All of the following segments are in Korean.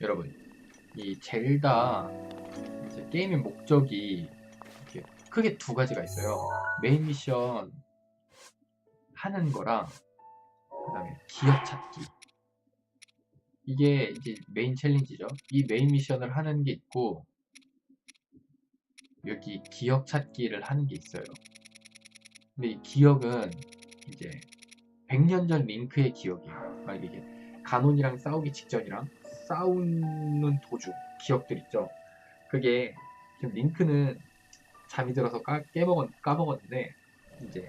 여러분 이 젤다 이제 게임의 목적이 이렇게 크게 두 가지가 있어요. 메인 미션 하는 거랑 그다음에 기억 찾기. 이게 이제 메인 챌린지죠. 이 메인 미션을 하는 게 있고 여기 기억 찾기를 하는 게 있어요. 근데 이 기억은 이제 100년 전 링크의 기억이에요. 만약에 이게 가논이랑 싸우기 직전이랑 싸우는 도중 기억들 있죠. 그게 지금 링크는 잠이 들어서 까, 깨먹었, 까먹었는데 이제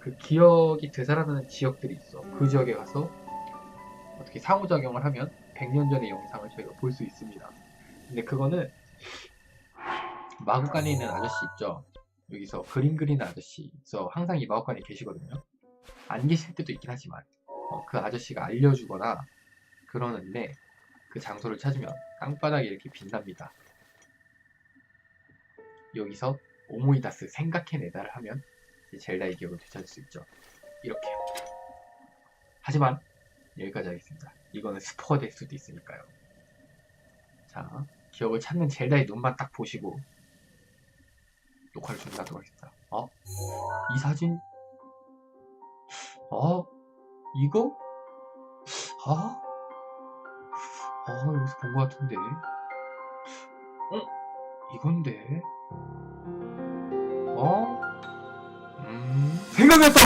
그 기억이 되살아나는 지역들이 있어. 그 지역에 가서 어떻게 상호작용을 하면 100년 전의 영상을 저희가 볼 수 있습니다. 근데 그거는 마구간에 있는 아저씨 있죠. 여기서 그림 그리는 아저씨. 그래서 항상 이 마구간에 계시거든요. 안 계실 때도 있긴 하지만 어, 그 아저씨가 알려주거나 그러는데 그 장소를 찾으면 땅바닥이 이렇게 빛납니다. 여기서 오모이다스 생각해내다를 하면 젤다의 기억을 되찾을 수 있죠. 이렇게. 하지만 여기까지 하겠습니다. 이거는 스포가 될 수도 있으니까요. 자, 기억을 찾는 젤다의 눈만 딱 보시고 녹화를 중단하도록 하겠습니다. 어? 이 사진? 어? 이거? 아? 아, 여기서 본 것 같은데. 어? 이건데? 어? 음, 생각났다!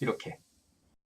이렇게.